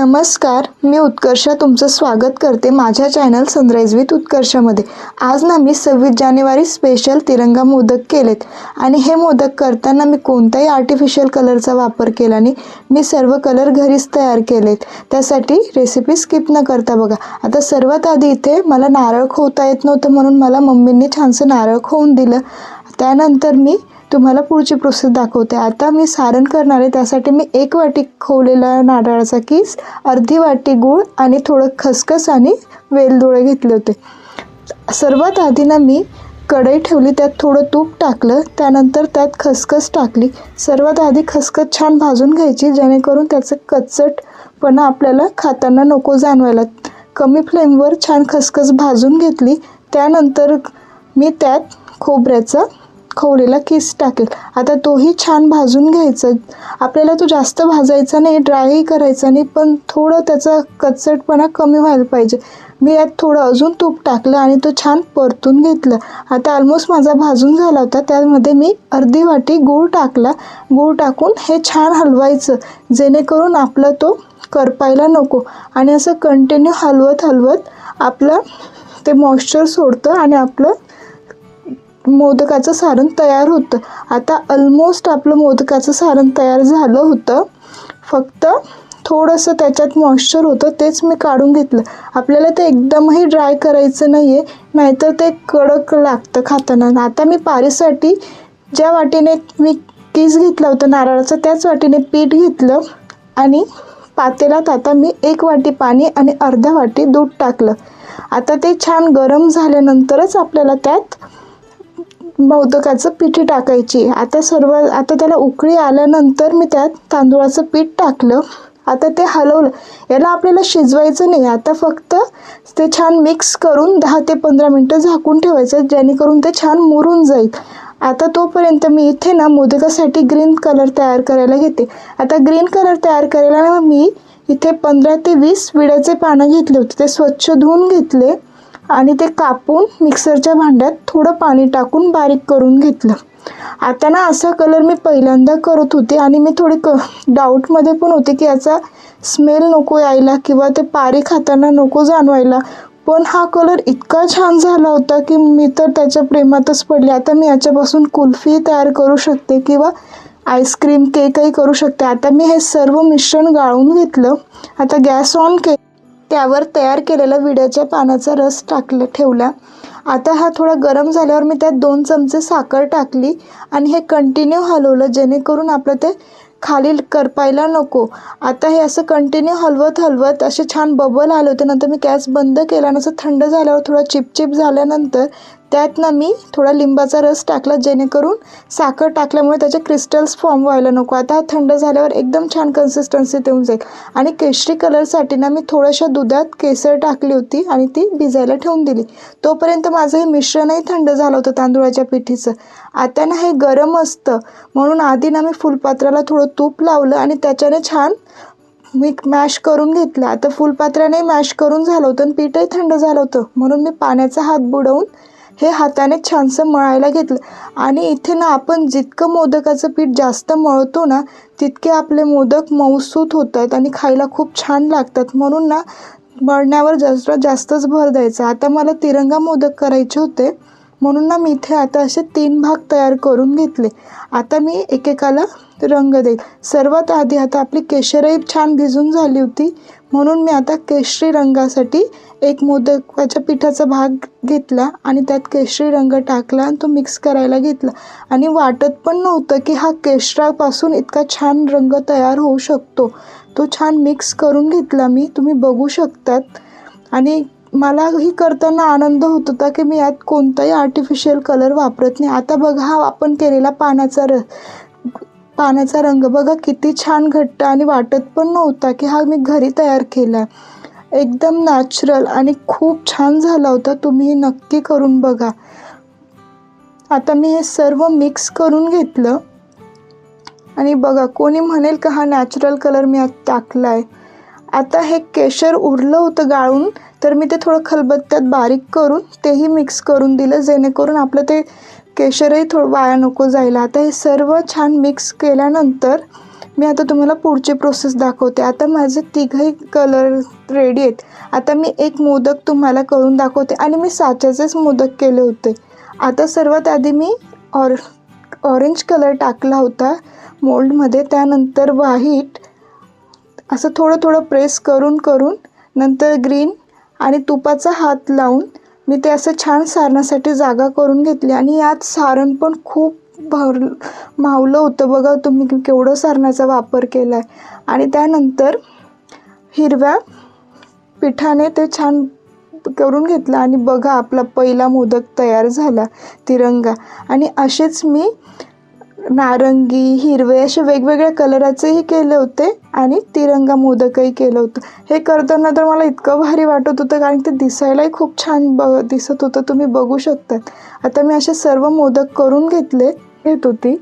नमस्कार मी उत्कर्षा तुमचं स्वागत करते माझ्या चॅनल सनराईज विथ उत्कर्षामध्ये. आज ना मी सव्वीस जानेवारी स्पेशल तिरंगा मोदक केलेत आणि हे मोदक करताना मी कोणताही आर्टिफिशियल कलरचा वापर केला नाही. मी सर्व कलर घरीच तयार केलेत. त्यासाठी रेसिपी स्किप न करता बघा. आता सर्वात आधी इथे मला नारळ खोवता येत नव्हतं म्हणून मला मम्मींनी छानसं नारळ खोवून दिलं. त्यानंतर मी तुम्हाला पुढची प्रोसेस दाखवते. आता मी सारण करणार आहे. त्यासाठी मी एक वाटी खोवलेला नारळाचा किस अर्धी वाटी गूळ आणि थोडं खसखस आणि वेलदोळे घेतले होते. सर्वात आधी ना मी कढई ठेवली त्यात थोडं तूप टाकलं त्यानंतर त्यात खसखस टाकली. सर्वात आधी खसखस छान भाजून घ्यायची जेणेकरून त्याचं कच्चटपणा आपल्याला खाताना नको जाणवायला. कमी फ्लेमवर छान खसखस भाजून घेतली. त्यानंतर मी त्यात खोबऱ्याचं खवलेला किस टाकेल. आता तोही छान भाजून घ्यायचा. आपल्याला तो जास्त भाजायचा नाही ड्रायही करायचा नाही पण थोडं त्याचा कचटपणा कमी व्हायला पाहिजे. मी यात थोडं अजून तूप टाकलं आणि तो छान परतून घेतलं. आता ऑलमोस्ट माझा भाजून झाला होता. त्यामध्ये मी अर्धी वाटी गूळ टाकला. गूळ टाकून हे छान हलवायचं. जेणेकरून आपला तो करपायला नको. आणि असं कंटिन्यू हलवत हलवत आपलं ते मॉइश्चर सोडतं आणि आपलं मोदकाचं सारण तयार होतं. आता ऑलमोस्ट आपलं मोदकाचं सारण तयार झालं होतं. फक्त थोडंसं त्याच्यात मॉइश्चर होतं तेच मी काढून घेतलं. आपल्याला ते एकदमही ड्राय करायचं नाही आहे नाहीतर ते कडक लागतं खाताना. आता मी पारीसाठी ज्या वाटीने मी किस घेतला होता नारळाचा त्याच वाटीने पीठ घेतलं आणि पातेल्यात आता मी एक वाटी पाणी आणि अर्ध्या वाटी दूध टाकलं. आता ते छान गरम झाल्यानंतरच आपल्याला त्यात मोदकाचं पिठी टाकायची. आता सर्व आता त्याला उकळी आल्यानंतर मी त्यात तांदूळाचं पीठ टाकलं. आता ते हलवलं. याला आपल्याला शिजवायचं नाही. आता फक्त ते छान मिक्स करून दहा ते पंधरा मिनटं झाकून ठेवायचं जेणेकरून ते छान मुरून जाईल. आता तोपर्यंत मी इथे ना मोदकासाठी ग्रीन कलर तयार करायला घेते. आता ग्रीन कलर तयार करायला ना मी इथे पंधरा ते वीस विड्याचे पानं घेतले होते. ते स्वच्छ धुवून घेतले. आणि ते कापून मिक्सरच्या भांड्यात थोडं पाणी टाकून बारीक करून घेतलं. आता ना असा कलर मी पहिल्यांदा करत होते आणि मी थोडी क डाऊटमध्ये पण होते की याचा स्मेल नको यायला किंवा ते पारी खाताना नको जाणवायला. पण हा कलर इतका छान झाला होता की मी तर त्याच्या प्रेमातच पडले. आता मी याच्यापासून कुल्फी तयार करू शकते किंवा आईस्क्रीम केकही करू शकते. आता मी हे सर्व मिश्रण गाळून घेतलं. आता गॅस ऑन के त्यावर तयार केलेला विड्याच्या पानाचा रस टाकलं ठेवला. आता हा थोडा गरम झाल्यावर मी त्यात दोन चमचे साखर टाकली आणि हे कंटिन्यू हलवलं जेणेकरून आपलं ते खालील करपायला नको. आता हे असं कंटिन्यू हलवत हलवत असे छान बबल आले होते. नंतर मी गॅस बंद केला आणि असं थंड झाल्यावर थोडा चिपचिप झाल्यानंतर त्यात ना मी थोडा लिंबाचा रस टाकला जेणेकरून साखर टाकल्यामुळे त्याचे क्रिस्टल्स फॉर्म व्हायला नको. आता हा थंड झाल्यावर एकदम छान कन्सिस्टन्सी देऊन जाईल. आणि केशरी कलरसाठी ना मी थोड्याशा दुधात केसर टाकली होती आणि ती भिजायला ठेवून दिली. तोपर्यंत माझं हे मिश्रणही थंड झालं होतं तांदूळाच्या पिठीचं. आता ना हे गरम असतं. म्हणून आधी ना मी फुलपात्राला थोडं तूप लावलं आणि त्याच्याने छान मी मॅश करून घेतलं. आता फुलपात्राने मॅश करून झालं होतं आणि पीठही थंड झालं होतं. म्हणून मी पाण्याचा हात बुडवून हे हाताने छानसं मळायला घेतलं. आणि इथे ना आपण जितकं मोदकाचं पीठ जास्त मळतो ना तितके आपले मोदक मऊसूत होतात आणि खायला खूप छान लागतात. म्हणून ना मळण्यावर जास्त जास्तच भर द्यायचा. आता मला तिरंगा मोदक करायचे होते. म्हणून ना मी इथे आता असे तीन भाग तयार करून घेतले. आता मी एकेकाला रंग देईल. सर्वात आधी आता आपली केशरही छान भिजून झाली होती. म्हणून मी आता केशरी रंगासाठी एक मोदकाच्या पिठाचा भाग घेतला आणि त्यात केशरी रंग टाकला आणि तो मिक्स करायला घेतला. आणि वाटत पण नव्हतं की हा केशरापासून इतका छान रंग तयार होऊ शकतो. तो छान मिक्स करून घेतला मी. तुम्ही बघू शकतात. आणि मलाही करताना आनंद होत होता की मी यात कोणताही आर्टिफिशियल कलर वापरत नाही. आता बघा हा आपण केलेला पानाचा र पाण्याचा रंग बघा किती छान घट्ट आणि वाटत पण नव्हता की हा मी घरी तयार केला. एकदम नॅचरल आणि खूप छान झाला होता. तुम्ही हे नक्की करून बघा. आता मी हे सर्व मिक्स करून घेतलं. आणि बघा कोणी म्हणेल का हा नॅचरल कलर मी आत टाकला आहे आता हे केशर उरलं होतं गाळून तर मी ते थोडं खलबत्त्यात बारीक करून तेही मिक्स करून दिलं जेणेकरून आपलं ते केशरही थोडं वाया नको जायला. आता हे सर्व छान मिक्स केल्यानंतर मी आता तुम्हाला पुढची प्रोसेस दाखवते. आता माझे तिघही कलर रेडी आहेत. आता मी एक मोदक तुम्हाला करून दाखवते आणि मी साच्याचेच मोदक केले होते. आता सर्वात आधी मी ऑर ऑरेंज कलर टाकला होता मोल्डमध्ये त्यानंतर व्हाईट असं थोडं थोडं प्रेस करून करून नंतर ग्रीन आणि तुपाचा हात लावून मी ते असं छान सारण्यासाठी जागा करून घेतली. आणि यात सारण पण खूप भर मावलं होतं बघा तुम्ही केवढं सारणाचा वापर केला आहे आणि त्यानंतर हिरव्या पिठाने ते छान करून घेतलं. आणि बघा आपला पहिला मोदक तयार झाला तिरंगा. आणि असेच मी नारंगी हिरवे असे वेगवेगळ्या कलराचेही केले होते आणि तिरंगा मोदकही केलं होतं. हे करताना तर मला इतकं भारी वाटत होतं कारण ते दिसायलाही खूप छान ब दिसत होतं. तुम्ही बघू शकतात. आता मी असे सर्व मोदक करून घेतले घेत होती.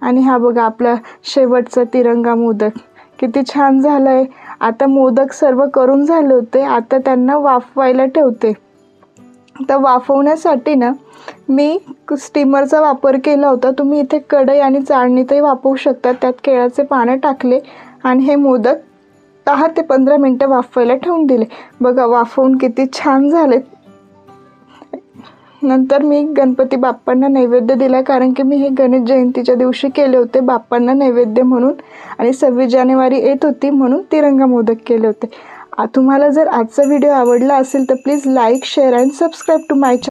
आणि हा बघा आपला शेवटचा तिरंगा मोदक किती छान झालं आहे आता मोदक सर्व करून झाले होते. आता त्यांना वाफवायला ठेवते. तर वाफवण्यासाठी ना मी स्टीमरचा वापर केला होता. तुम्ही इथे कढई आणि चाळणीतही वापरू शकता. त्यात केळाचे पानं टाकले आणि हे मोदक दहा ते पंधरा मिनटं वाफवायला ठेवून दिले. बघा वाफवून किती छान झाले नंतर मी गणपती बाप्पांना नैवेद्य दिला कारण की मी हे गणेश जयंतीच्या दिवशी केले होते बाप्पांना नैवेद्य म्हणून. आणि सव्वीस जानेवारी येत होती म्हणून तिरंगा मोदक केले होते. तुम्हाला जर आजचा व्हिडिओ आवडला असेल तर please like share and subscribe to my